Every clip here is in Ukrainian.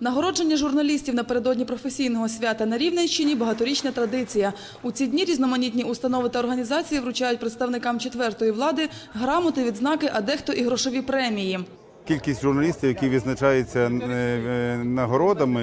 Нагородження журналістів напередодні професійного свята на Рівненщині – багаторічна традиція. У ці дні різноманітні установи та організації вручають представникам четвертої влади грамоти, відзнаки, а дехто і грошові премії. Кількість журналістів, які відзначаються е, е, нагородами,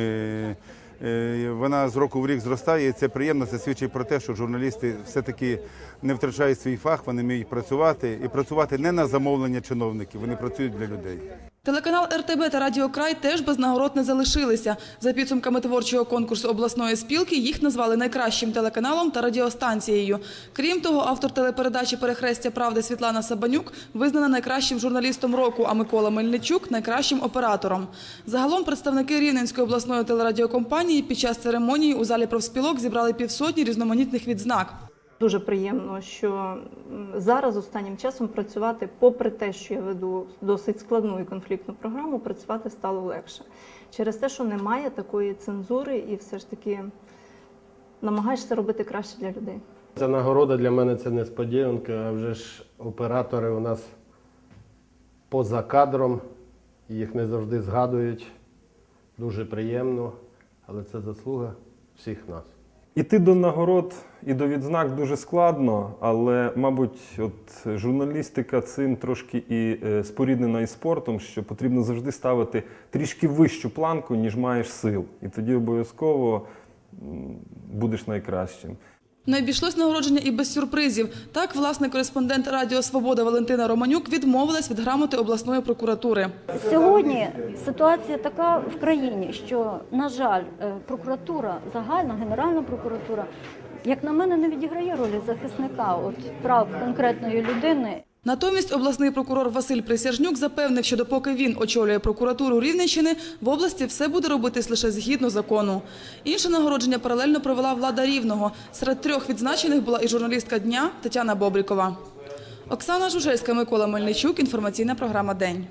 е, вона з року в рік зростає. І це приємно. Це свідчить про те, що журналісти все-таки не втрачають свій фах, вони вміють працювати і працювати не на замовлення чиновників, вони працюють для людей. Телеканал РТБ та Радіо Край теж без нагород не залишилися. За підсумками творчого конкурсу обласної спілки їх назвали найкращим телеканалом та радіостанцією. Крім того, автор телепередачі «Перехрестя правди» Світлана Сабанюк визнана найкращим журналістом року, а Микола Мельничук – найкращим оператором. Загалом представники Рівненської обласної телерадіокомпанії під час церемонії у залі профспілок зібрали півсотні різноманітних відзнак. Дуже приємно, що зараз останнім часом працювати, попри те, що я веду досить складну і конфліктну програму, працювати стало легше. Через те, що немає такої цензури, і все ж таки намагаєшся робити краще для людей. Ця нагорода для мене це несподіванка, а вже ж оператори у нас поза кадром, їх не завжди згадують. Дуже приємно, але це заслуга всіх нас. Іти до нагород і до відзнак дуже складно, але, мабуть, от журналістика цим трошки і е, споріднена із спортом, що потрібно завжди ставити трішки вищу планку, ніж маєш сил. І тоді обов'язково будеш найкращим. Не обійшлось нагородження і без сюрпризів. Так, власне, кореспондент Радіо Свобода Валентина Романюк відмовилась від грамоти обласної прокуратури. Сьогодні ситуація така в країні, що, на жаль, е, прокуратура, загальна генеральна прокуратура, як на мене, не відіграє ролі захисника от прав конкретної людини. Натомість обласний прокурор Василь Присяжнюк запевнив, що допоки він очолює прокуратуру Рівненщини, в області все буде робитись лише згідно закону. Інше нагородження паралельно провела влада Рівного. Серед трьох відзначених була і журналістка дня Тетяна Бобрікова. Оксана Жужельська, Микола Мельничук. Інформаційна програма День.